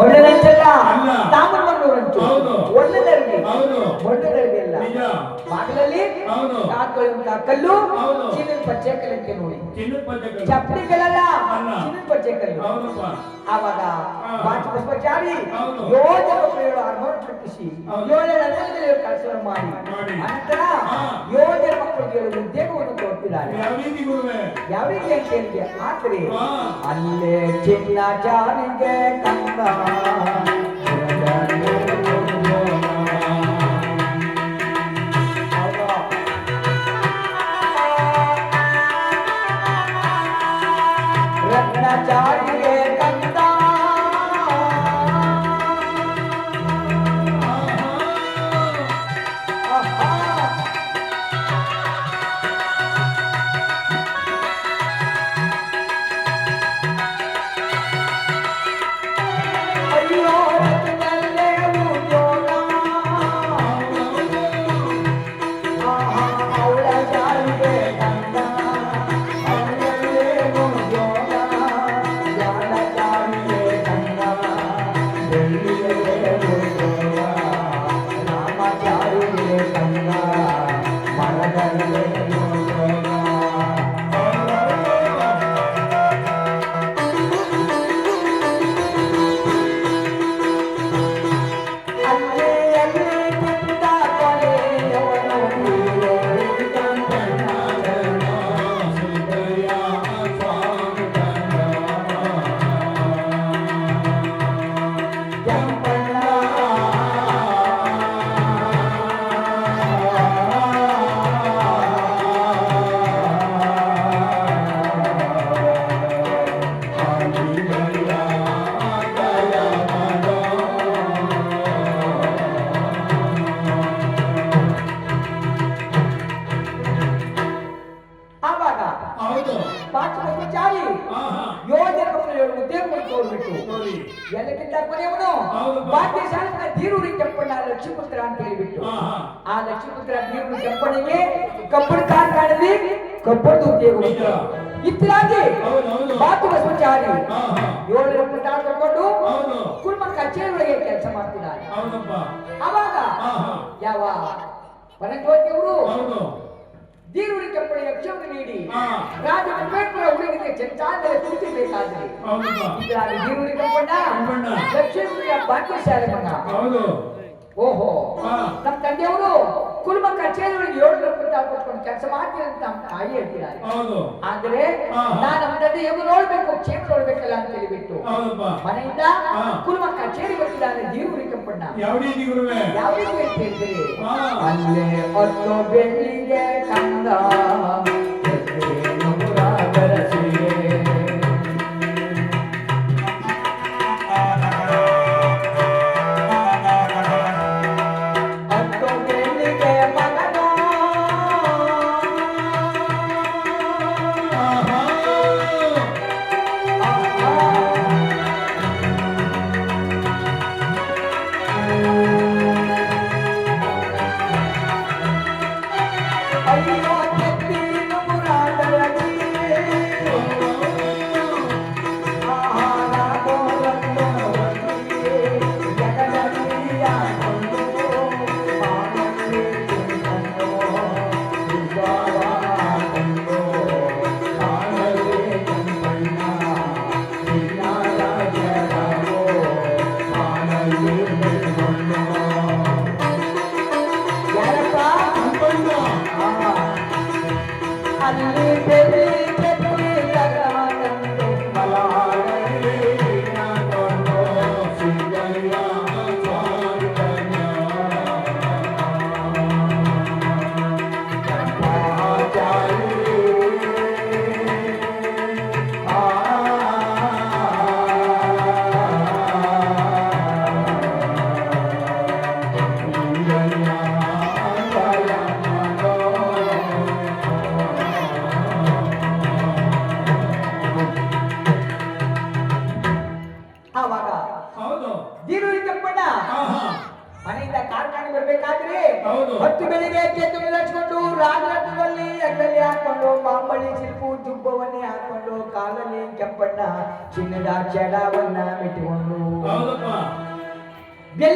ಮೊಳ್ಳದಂಚಲ್ಲ ಅಲ್ಲ. ತಾಮರಮಣ್ಣೂರಂಚು ಹೌದು. ನಿಜ. ಬಾಗಿಲಲ್ಲಿ ಕಲ್ಲು. ಚಿನ್ನದ ಪಚ್ಚೆ ಕಲ್ಲಂತೆ ನೋಡಿ. ಚಪ್ಪಡಿಗಳಲ್ಲ ಚಿನ್ನದ ಪಚ್ಚೆ ಕಲ್ಲು. ಆವಾಗ ಹಾ. ಬಾಚ ಪುಷ್ಪಚಾರಿ ಹೌದು. ಯೋಜನ ಮಕ್ಕಳು ಅರ್ಮೋಣ ಕಟ್ಟಿಸಿ ಹೌದು. ಯೋಜನೆ ಅನುಮತಿ ಮಾಡಿ. ಅಂತ ನಂತರ. ಯೋಜನೆ ಮಕ್ಕಳಿಗೆ ಉದ್ಯೋಗವನ್ನು ಕೊಡ್ತಿದ್ದಾರೆ ಯಾವ ರೀತಿ ಅಂತ ಹೇಳಿದೆ ಆದ್ರೆ ಅಲ್ಲೇ ಚಿನ್ನ ಜಾರಿಗೆ ಕಂದ ಲಕ್ಷ್ಮೀಪುತ್ರ ಧೀರೂರಿ ಕೆಂಪಣ್ಣಿಗೆ ಕಬ್ಬಣ ಕಾರ್ಖಾನೆಯಲ್ಲಿ ಕಬ್ಬಣದ ಉದ್ಯೋಗ ಇತ್ತಿರಾಗಿ ಬಾತು ಬಸವಚಾರಿ ಏಳರ ಪುಟಾಣ ತಗೊಂಡು ಕುರ್ಮ ಕಚೇರಿ ಒಳಗೆ ಕೆಲಸ ಮಾಡ್ತಿದ್ದಾರೆ. ಅವಾಗ ಯಾವ ವನಜ್ಯೋತಿಯವರು ದೀರುಳಿ ಕೆಂಪಣಿ ಲಕ್ಷ್ಯವನ್ನು ನೀಡಿ. ರಾಜ ಅಂಬೇಡ್ಕರ್ ಅವರಿಗೆ ಚಂಚಾದರೆ ತಿಳಿಸಬೇಕಾದ್ರೆ ದೀರುಳಿ ಕೆಂಪಣ್ಣ. ಲಕ್ಷ್ಮೀಪುರಿಯ ಭಾಗ್ಯಶಾಲಿ ಮಗ. ಓಹೋ. ನಮ್ಮ ತಂದೆಯವರು ಕುರುಮ ಕಚೇರಿ ಏಳು ಏಳು ರೂಪಾಯಿ ಕೊಟ್ಕೊಂಡು ಕೆಲಸ ಮಾಡ್ತೀನಿ ಅಂತ ನಮ್ಮ ತಾಯಿ ಹೇಳ್ತಿದ್ದಾರೆ. ಆದ್ರೆ. ನಾನು ಅವನದ್ದು ಹೆಂಗ್ ನೋಡ್ಬೇಕು ಕ್ಷೇಮ ನೋಡ್ಬೇಕಲ್ಲ ಅಂತ ಹೇಳಿಬಿಟ್ಟು ಮನೆಯಿಂದ ಕುಲ್ಮ ಕಚೇರಿ ಬರ್ತಿದ್ದಾನೆ ಅಂದ್ರೆ ಕೆಂಪಣ್ಣ ಯಾವ ರೀತಿ ಗುರುವೆ? ಯಾವ ರೀತಿ ಅಂತ ಹೇಳ್ತೀರಿ. ಅಲ್ಲೇ ಹೊತ್ತು ಬೆಳ್ಳಿಗೆ ಕಂದ.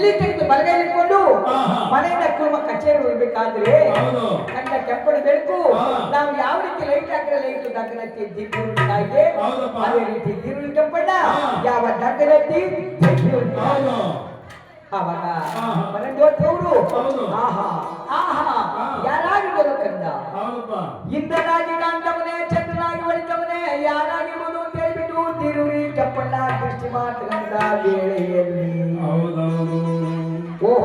ಬೆಲ್ಲಿ ತೆಗೆದು ಬಲಗೈ ಇಟ್ಕೊಂಡು ಆಹಾ. ಮನೆಯಿಂದ ಕುಟುಂಬ ಕಚೇರಿ ಹೋಗ್ಬೇಕಾದ್ರೆ ಕಂಡ ಕೆಂಪನ ಬೆಳಕು. ನಾವು ಯಾವ ರೀತಿ ಲೈಟ್ ಹಾಕಿದ್ರೆ ಲೈಟ್ ದಕ್ಕನತ್ತಿ ದಿಗ್ಗುರುಳಿಗೆ. ಅದೇ ರೀತಿ ದಿರುಳಿ ಕೆಂಪಣ್ಣ. ಯಾವ ದಿಗ್ಗುರುಳಿ. ಹೌದು. ಆವಾಗ ಆಹಾ. ಆಹಾ. ಆಹಾ ಯಾರಾಗಿ ಯಾರಾಗಿರ್ಬೋದು ಕಂದ ಇಂದ್ರನಾಗಿ ಕಾಂತವನೇ ಚಂದ್ರನಾಗಿ ಹೊಳಿತವನೇ ಯಾರಾಗಿರ್ಬೋದು ಅಂತ ಹೇಳ್ಬಿಟ್ಟು ತಿರುಳಿ ಕೆಂಪಣ್ಣ ದೃಷ್ಟಿ ಮಾತ್ರ ವೇಳೆಯಲ್ಲಿ.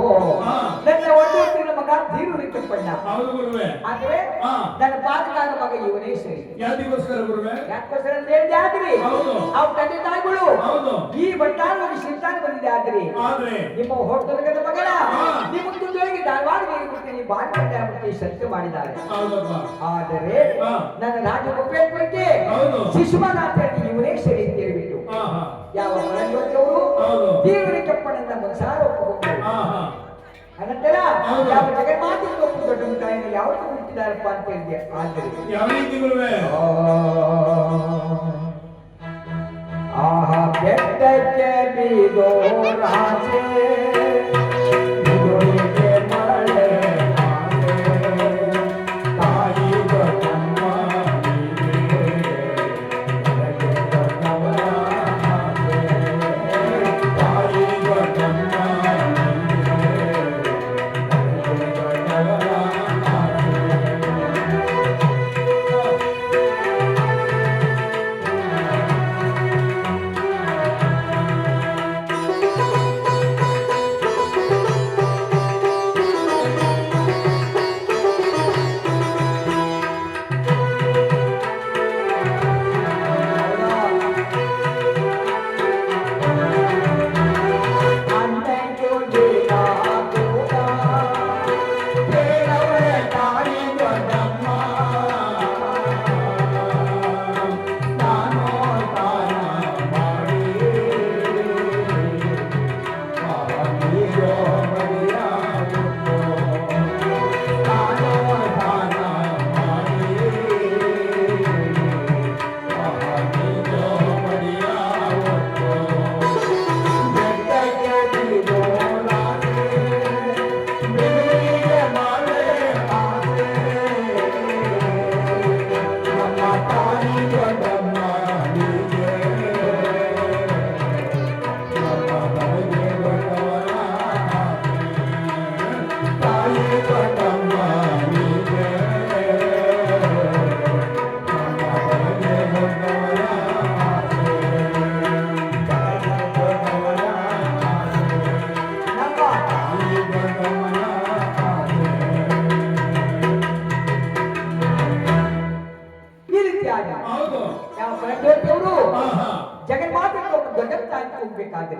ನನ್ನ ತಿಂಗಳ ಮಗ ಧೀರುಳಿ ಕೆಂಪಣ್ಣ ಹೌದು ಗುರುವೆ. ಆದ್ರೆ ಹಾ. ನನ್ನ ಪಾತಕಾಲ ಮಗ ಇವನೇ ಸರಿ ಯಾತಿಗೋಸ್ಕರ ಗುರುವೆ? ಯಾಕೋಸ್ಕರ ಅಂತ ಹೇಳಿದೆ ಆದ್ರಿ ಹೌದು. ಅವ್ರ ತಂದೆ ತಾಯಿಗಳು. ಹೌದು. ಈ ಬಂಡಾರ ಒಂದು ಶಿಲ್ತಾನ ಬಂದಿದೆ ಆದ್ರಿ. ಆದ್ರೆ? ನಿಮ್ಮ ಹೋಟೆಲ್ಗದ ಮಗಳ. ನಿಮ್ಮ ಮುಂದೊಳಗೆ ಧಾರವಾಡ ಬಿಡ್ತೀನಿ ಬಾಂಧವ್ಯ ಸತ್ಯ ಮಾಡಿದ್ದಾರೆ. ಆದರೆ ನನ್ನ ರಾಜ ಒಪ್ಪೇಟ್ಬಿಟ್ಟು ಹೌದು. ಶಿಶುಮನಾಥ ಇವನೇ ಸರಿ ಅಂತ ಹೇಳ್ಬಿಟ್ಟು. ಯಾವ ಮನೆಯವರು. ದೇವರ ಕೆಪ್ಪಣ್ಣನ ಮನಸಾರ ಒಪ್ಪಿಕೊಂಡು ಅನಂತರ. ಯಾವ ಜಗನ್ಮಾತೆ ಒಪ್ಪು ದೊಡ್ಡ ತಾಯಿನ ಯಾವತ್ತು ಹುಟ್ಟಿದಾರಪ್ಪ ಅಂತ ಹೇಳಿದೆ ಆದರೆ ಆಹ ಬೆಟ್ಟಕ್ಕೆ ಬಿದೋ ರಾಸೆ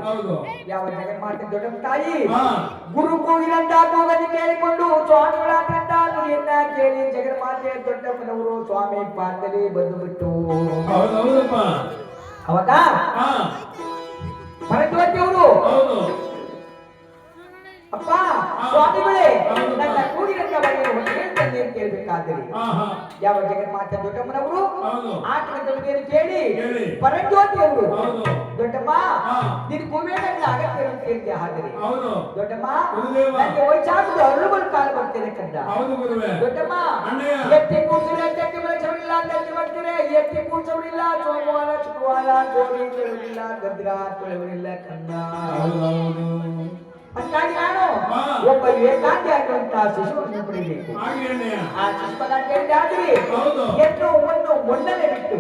ಹೌದು. ಯಾವ ಜಗನ್ಮಾತೆ ದೊಡ್ಡ ತಾಯಿ ಗುರು ಕೂಗಿನಂತ ಕೂಗದಿ ಕೇಳಿಕೊಂಡು ಸ್ವಾಮಿಗಳ ಕಂಡ ನುಡಿಯನ್ನ ಕೇಳಿ ಜಗನ್ಮಾತೆ ದೊಡ್ಡಮ್ಮನವರು ಸ್ವಾಮಿ ಪಾದದಲ್ಲಿ ಬಂದು ಬಿಟ್ಟು ಅವಾಗ ಹೌದು? ಅಪ್ಪ ಸ್ವಾಮಿಗಳೇ. ನನ್ನ ಯಾವ ಅಂತ ಕೇಳ್ಬೇಕಾದ್ರೆ ಹಾ ಯಾವ ಜಗನ್ಮಾತೆ ದೊಡ್ಡಮ್ಮನವರು ಆಟದ ಕೇಳಿ. ಪರಜ್ಯೋತಿಯವರು ದೊಡ್ಡಮ್ಮ. ನಿನ್ ಕುಬೇರನ್ನ ಅಗತ್ಯ ಅಂತ ಕೇಳಿದೆ ಹಾಗೆ ಹೌದು. ದೊಡ್ಡಮ್ಮ. ನನಗೆ ವೈಚಾರದ ಅರುಳುಗಳ ಕಾಲ ಬರ್ತೇನೆ ಕಂದ. ಹೌದು ಗುರುವೆ. ದೊಡ್ಡಮ್ಮ. ಎತ್ತಿ ಕೂರ್ಸಿದ್ರೆ ಎತ್ತಿ ಅಂತ ಅಲ್ಲಿ ಬರ್ತೀರೆ. ಎತ್ತಿ ಕೂರ್ಸೋರಿಲ್ಲ ಸೋಮವಾರ ಶುಕ್ರವಾರ ಜೋಡಿ ತೊಳೆವಿಲ್ಲ ಗದ್ರ ತೊಳೆವರಿಲ್ಲ ಕಂದ. ಹೌದೌದು ನಾನು. ಒಬ್ಬ ಏಕಾಂಗಿ ಆಗಿರುವಂತ ಶಿಶುವನ್ನು ಪಡೆಯಬೇಕು ಆ ಕೇಳಿದೆ ಆದ್ರೆ. ಎನ್ನು ಒಂದು ಮೊಂಡನೆ ಬಿಟ್ಟು.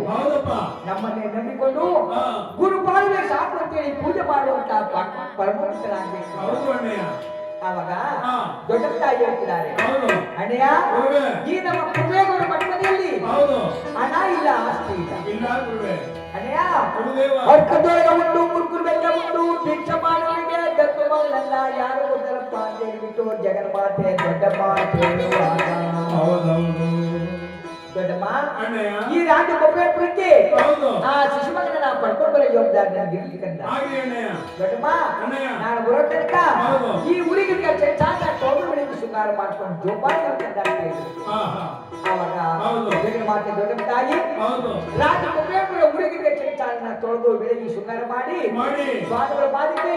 ನಮ್ಮನ್ನೇ ನಂಬಿಕೊಂಡು. ಗುರುಪಾಲನೆ ಸಾಕು ಅಂತೇಳಿ ಪೂಜೆ ಮಾಡುವಂತ ಪರಮೋತ್ತರಾಗಬೇಕು ಆವಾಗ ಹಾ. ದೊಡ್ಡ ತಾಯಿ ಹೇಳ್ತಿದ್ದಾರೆ. ಅಣ್ಣಯ್ಯ ಈ ನಮ್ಮ ಕುಬೇಗೌಡ ಮಠದಲ್ಲಿ ಹಣ ಇಲ್ಲ ಆಸ್ತಿ ಇಲ್ಲ. ಅಣ್ಣಯ್ಯ ಉಂಟು ಮುರ್ಕುರ್ ಬೆಲ್ಲ ಉಂಟು ಭಿಕ್ಷ ಮಾಡುವಿಗೆ ದತ್ತು ಮಗನಲ್ಲ ಯಾರು ಗೊತ್ತರಪ್ಪ ಅಂತ ಹೇಳ್ಬಿಟ್ಟು ಜಗನ್ಮಾತೆ ದೊಡ್ಡಮ್ಮ ಹೌದೌದು. ದೊಡ್ಡಮ್ಮ ಈ ರಾಜ್ಯ ಬೊಬ್ಬೆಪುರಕ್ಕೆ ಆ ಶಿಶು ಮಗನ ಪಡ್ಕೊಂಡು ಬರೋ ಅಣ್ಣಯ್ಯ. ದೊಡ್ಡಮ್ಮ ನಾನು ಬರೋ ತನಕ ಈ ಊರಿಗೆ ಚಾಚ ಟೋಬಿ ದೊಡ್ಡ ಶೃಂಗಾರ ಮಾಡ್ಕೊಂಡು ಜೋಪಾನ ಹೌದು. ಜಗನ್ ಮಾತೆ ದೊಡ್ಡ ತಾಯಿ ರಾತ್ರಿ ಕುಬೇರರ ಉಡುಗಿದ್ದ ಚರಿತಾಳನ್ನ ತೊಳೆದು ಬೆಳಗಿ ಶೃಂಗಾರ ಮಾಡಿ ಸ್ವಾಮಿಗಳ ಬಾಧಿಕೆ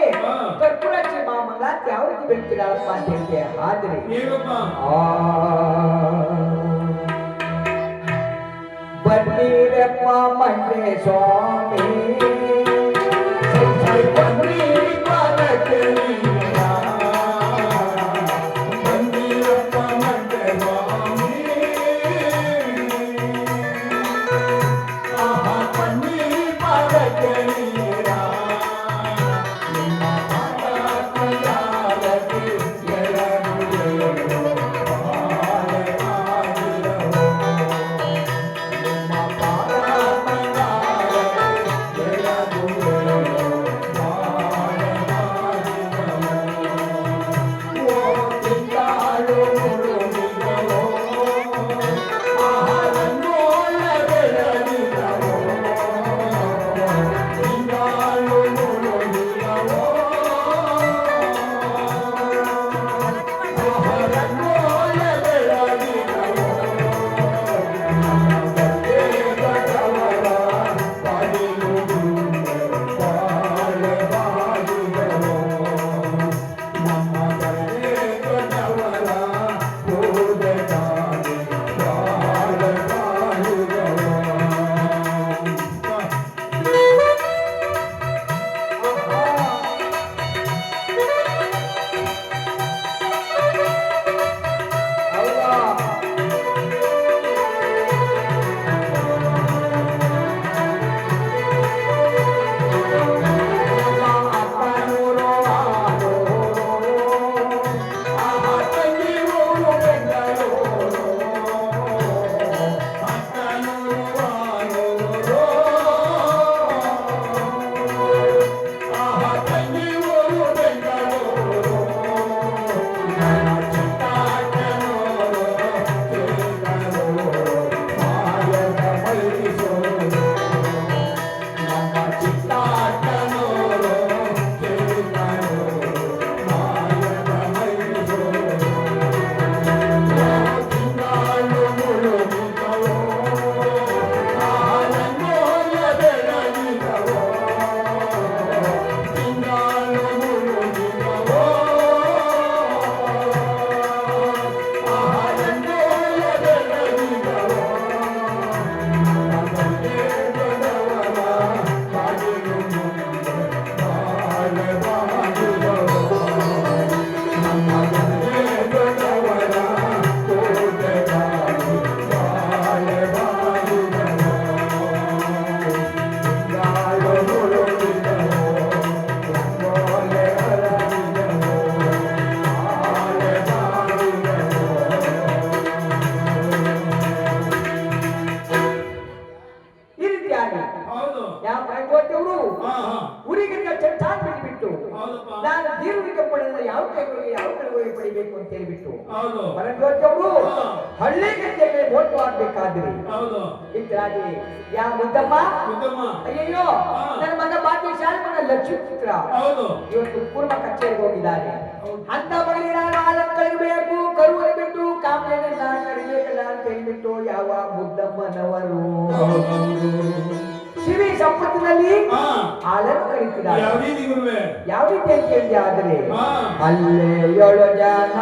ಕರ್ಪೂರಾಚಿ ಮಾ ಮಂಗಳಾತಿ ಯಾವ ರೀತಿ ಬೆಳಿತೀರಪ್ಪ ಅಂತ ಹೇಳ್ತೀಯ ಆದರೆ ಬನ್ನಿರಪ್ಪ ಮಂಡೆ ಸ್ವಾಮಿ. ಆಗ ಹೌದು. ಯಾವ ಭಾಗವತಿ ಅವರು ಊರಿಗೆ ಚಟ್ಟಾನ್ ಬಿಟ್ಟು ನಾನು ದೀರ್ಘಕ್ಕೆ ಪಡೆದ್ರೆ ಯಾವ ಕೈಗಳಿಗೆ ಯಾವ ಕೈಗಳಿಗೆ ಪಡಿಬೇಕು ಅಂತ ಹೇಳ್ಬಿಟ್ಟು ಭಾಗವತಿ ಅವರು ಹಳ್ಳಿ ಗದ್ದೆಗೆ ಓಟು ಆಗ್ಬೇಕಾದ್ರೆ ಇತ್ರಾಗಿ ಯಾ ಮುದ್ದಮ್ಮ. ಅಯ್ಯಯ್ಯೋ ನನ್ನ ಮಗ ಬಾಕಿ ಶಾಲೆ ಮಗ ಲಕ್ಷ್ಮೀ ಚಿತ್ರ ಇವತ್ತು ಪೂರ್ವ ಕಚೇರಿಗೆ ಹೋಗಿದ್ದಾರೆ. ಅಂತ ಮಗಲಿ ನಾನು ಬೇಕು ಕರುವಲ್ಲಿ ಬಿಟ್ಟು ಕಾಮಲೇನ ಕರಿಬೇಕು ಬಿಟ್ಟು ಯಾವ ಬುದ್ಧಮ್ಮನವರು ಶಿವಿ ಸಂಪತ್ತಿನಲ್ಲಿ ಹಾಲನ್ನು ಕರೀತಿದ್ದಾರೆ ಯಾವ ರೀತಿ ಅಂತ ಹೇಳಿದ್ರೆ ಅಲ್ಲೇ ಏಳು ಜನ